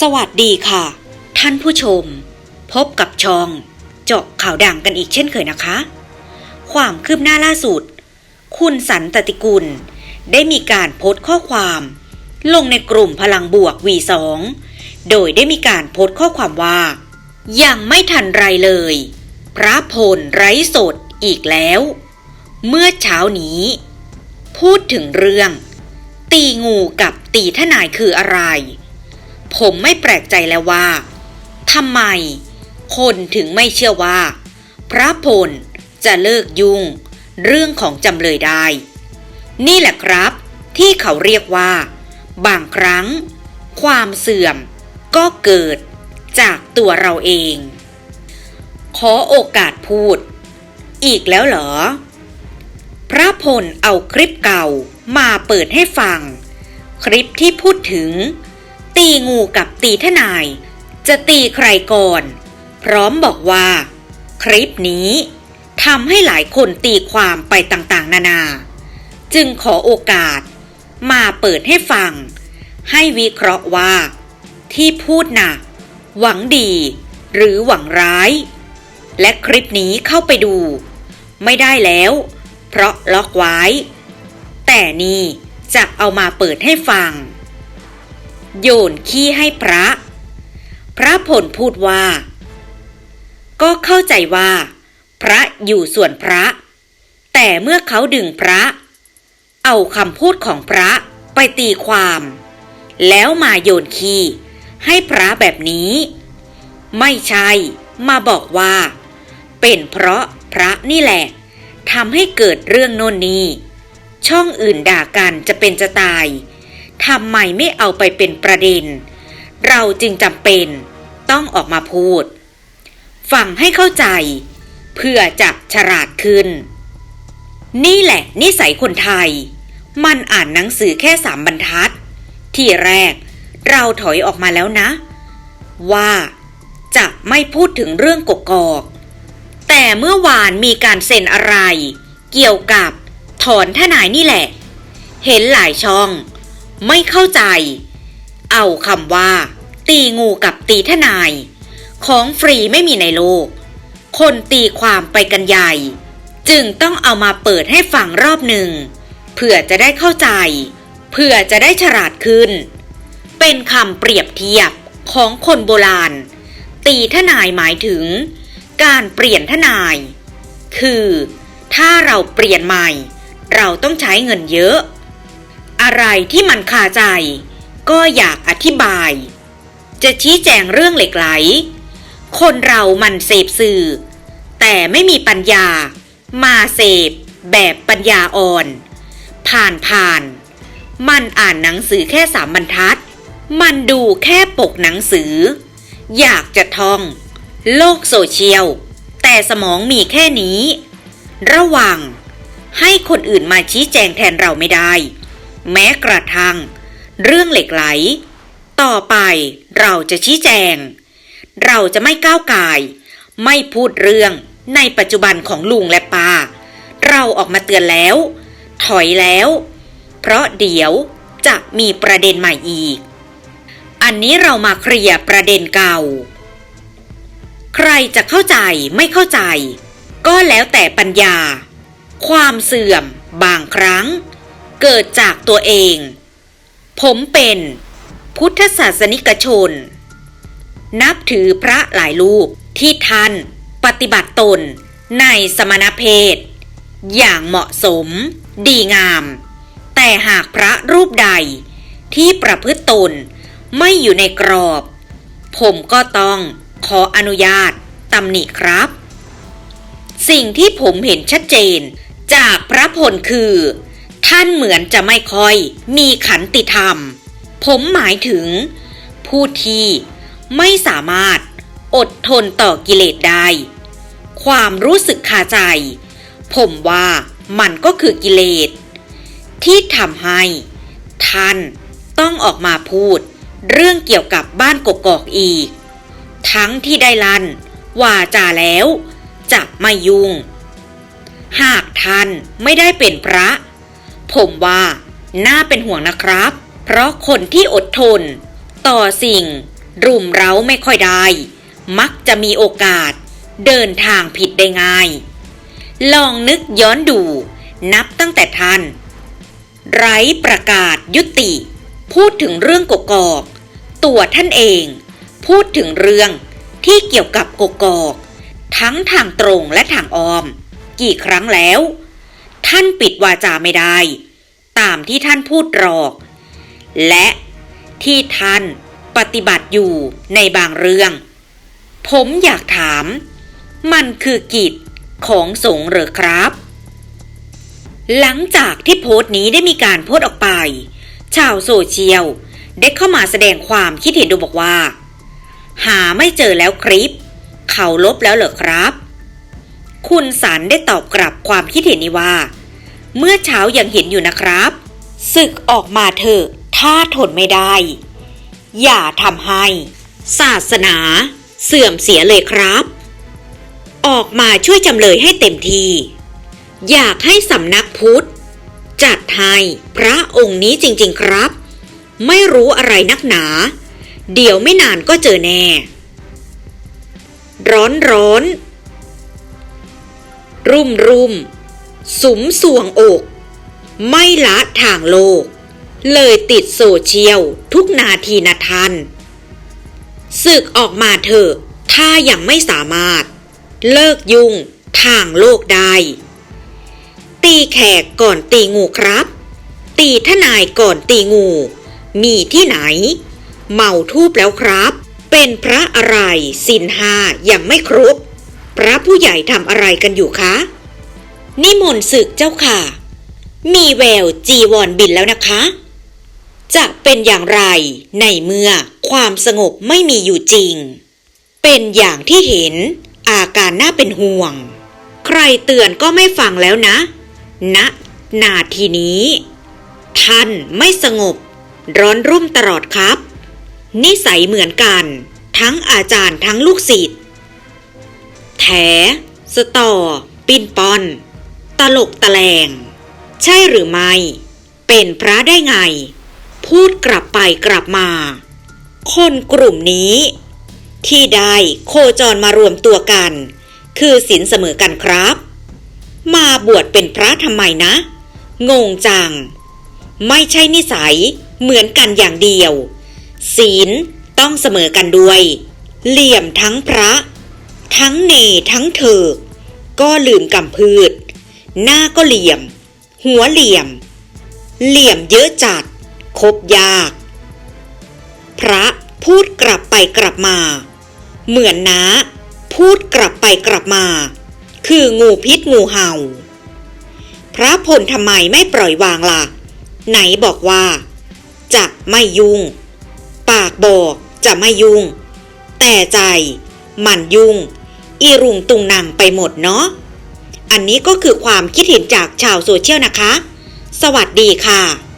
สวัสดีค่ะ ท่านผู้ชม พบกับช่อง เจาะข่าวดังกันอีกเช่นเคยนะคะ ความคืบหน้าล่าสุด คุณสันตติกุล ได้มีการโพสต์ข้อความ ลงในกลุ่มพลังบวก V2 โดยได้มีการโพสต์ข้อความว่า ยังไม่ทันไรเลย พระพลไร้สดอีกแล้ว เมื่อเช้านี้ พูดถึงเรื่อง ตีงูกับตีทนายคืออะไร ผมไม่แปลกใจแล้วว่าทำไม คนถึงไม่เชื่อว่า พระพลจะเลิกยุ่ง เรื่องของจำเลยได้ นี่แหละครับ ที่เขาเรียกว่า บางครั้ง ความเสื่อมก็เกิดจากตัวเราเอง ขอโอกาสพูด อีกแล้วเหรอ พระพลเอาคลิปเก่ามาเปิดให้ฟัง คลิปที่พูดถึง ตีงูกับตีทนาย จะตีใครก่อน พร้อมบอกว่า คลิปนี้ทำให้หลายคนตีความไปต่างๆ นานา จึงขอโอกาส มาเปิดให้ฟัง ให้วิเคราะห์ว่า ที่พูดน่ะ หวังดี หรือหวังร้าย และคลิปนี้เข้าไปดู ไม่ได้แล้ว เพราะล็อกไว้ แต่นี่จะเอามาเปิดให้ฟัง โยนขี้ให้พระ พระผลพูดว่า ก็เข้าใจว่า พระอยู่ส่วนพระ แต่เมื่อเขาดึงพระ เอาคำพูดของพระไปตีความ แล้วมาโยนขี้ให้พระแบบนี้ ไม่ใช่มาบอกว่า เป็นเพราะพระนี่แหละทำให้เกิดเรื่องโน่นนี้ช่องอื่นด่ากันจะเป็นจะตาย ทำไมไม่เอาไปเป็นประเด็น เราจึงจำเป็นต้องออกมาพูด ฟังให้เข้าใจ เพื่อจะฉลาดขึ้น นี่แหละนิสัยคนไทย มันอ่านหนังสือแค่สามบรรทัด ที่แรกเราถอยออกมาแล้วนะ ว่าจะไม่พูดถึงเรื่องกกอก แต่เมื่อวานมีการเซ็นอะไร เกี่ยวกับถอนทนายนี่แหละ เห็นหลายช่อง ไม่เข้าใจ เอาคำว่า ตีงูกับตีทนาย ของฟรีไม่มีในโลก คนตีความไปกันใหญ่ จึงต้องเอามาเปิดให้ฟังรอบหนึ่งเพื่อจะได้เข้าใจ เพื่อจะได้ฉลาดขึ้น เป็นคำเปรียบเทียบของคนโบราณ ตีทนายหมายถึง การเปลี่ยนทนาย คือ ถ้าเราเปลี่ยนใหม่ เราต้องใช้เงินเยอะ อะไรที่มันคาใจ ก็อยากอธิบาย จะชี้แจงเรื่องเหล็กไหล คนเรามันเสพสื่อ แต่ไม่มีปัญญา มาเสพ แบบปัญญาอ่อน ผ่านผ่าน มันอ่านหนังสือแค่สามบรรทัด มันดูแค่ปกหนังสือ อยากจะท่อง โลกโซเชียล แต่สมองมีแค่นี้ ระวังให้คนอื่นมาชี้แจงแทนเราไม่ได้ แม้กระทั่งเรื่องเหล็กไหล ต่อไปเราจะชี้แจง เราจะไม่ก้าวไกายไม่พูดเรื่องในปัจจุบันของลุงและป้า เราออกมาเตือนแล้ว ถอยแล้ว เพราะเดี๋ยวจะมีประเด็นใหม่อีก อันนี้เรามาเคลียร์ประเด็นเก่า ใครจะเข้าใจไม่เข้าใจ ก็แล้วแต่ปัญญา ความเสื่อมบางครั้ง เกิดจากตัวเอง ผมเป็นพุทธศาสนิกชน นับถือพระหลายรูปที่ท่านปฏิบัติตนในสมณเพศ อย่างเหมาะสม ดีงาม แต่หากพระรูปใดที่ประพฤติตนไม่อยู่ในกรอบ ผมก็ต้องขออนุญาตตำหนิครับ สิ่งที่ผมเห็นชัดเจนจากพระพลคือ ท่านเหมือนจะไม่ค่อยมีขันติธรรม ผมหมายถึง ผู้ที่ไม่สามารถอดทนต่อกิเลสได้ ความรู้สึกคาใจ ผมว่ามันก็คือกิเลส ที่ทำให้ ท่านต้องออกมาพูดเรื่องเกี่ยวกับบ้านกกอกอีก ทั้งที่ได้ลันว่าจาแล้วจะไม่ยุ่ง หากท่านไม่ได้เป็นพระ ผมว่า น่าเป็นห่วงนะครับ เพราะคนที่อดทน ต่อสิ่ง รุมเร้าไม่ค่อยได้ มักจะมีโอกาส เดินทางผิดได้ง่าย ลองนึกย้อนดู นับตั้งแต่ท่าน ไร้ประกาศยุติ พูดถึงเรื่องกกอก ตัวท่านเอง พูดถึงเรื่องที่เกี่ยวกับกกอก ทั้งทางตรงและทางอ้อม กี่ครั้งแล้ว ท่านปิดวาจาไม่ได้ ตามที่ท่านพูดหรอก และที่ท่านปฏิบัติอยู่ในบางเรื่อง ผมอยากถาม มันคือกิจของสงฆ์หรือครับ หลังจากที่โพสต์นี้ได้มีการโพสต์ออกไป ชาวโซเชียลได้เข้ามาแสดงความคิดเห็นดยบอกว่า หาไม่เจอแล้วคลิป เขาลบแล้วเหรอครับ คุณสันได้ตอบกลับความคิดเห็นนี้ว่า เมื่อเช้ายังเห็นอยู่นะครับศึกออกมาเถอะถ้าทนไม่ได้ อย่าทำให้ ศาสนาเสื่อมเสียเลยครับ ออกมาช่วยจำเลยให้เต็มทีอยากให้สำนักพุทธ จัดให้พระองค์นี้จริง ๆครับ ไม่รู้อะไรนักหนา เดี๋ยวไม่นานก็เจอแน่ ร้อนร้อนรุ่มรุ่ม สุมสวงอก ไม่ละทางโลก เลยติดโซเชียลทุกนาทีนะท่านศึกออกมาเถอะ ถ้ายังไม่สามารถ เลิกยุ่งทางโลกได้ ตีแขกก่อนตีงูครับ ตีทนายก่อนตีงู มีที่ไหน เมาทูบแล้วครับ เป็นพระอะไรสินหายังไม่ครบ พระผู้ใหญ่ทำอะไรกันอยู่คะ นิมนต์ศึกเจ้าค่ะ มีแววจีวรบินแล้วนะคะ จะเป็นอย่างไรในเมื่อความสงบไม่มีอยู่จริง เป็นอย่างที่เห็นอาการน่าเป็นห่วง ใครเตือนก็ไม่ฟังแล้วนะณนาทีนี้ ท่านไม่สงบ ร้อนรุ่มตลอดครับ นิสัยเหมือนกัน ทั้งอาจารย์ทั้งลูกศิษย์แถสตอ ปินปอน ตลกตะแลง ใช่หรือไม่ เป็นพระได้ไง พูดกลับไปกลับมา คนกลุ่มนี้ ที่ได้โคจรมารวมตัวกัน คือศีลเสมอกันครับ มาบวชเป็นพระทำไมนะ งงจัง ไม่ใช่นิสัยเหมือนกันอย่างเดียว ศีลต้องเสมอกันด้วย เหลี่ยมทั้งพระ ทั้งเนทั้งเถิกก็ลืมกำพืช หน้าก็เหลี่ยม หัวเหลี่ยม เหลี่ยมเยอะจัด คบยาก พระพูดกลับไปกลับมา เหมือนนะพูดกลับไปกลับมา คืองูพิษงูเห่า พระพลทำไมไม่ปล่อยวางล่ะ ไหนบอกว่า จะไม่ยุ่ง ปากบอกจะไม่ยุ่ง แต่ใจ มันยุ่ง อีรุงตุงนางไปหมดเนาะ อันนี้ก็คือความคิดเห็นจากชาวโซเชียลนะคะ สวัสดีค่ะ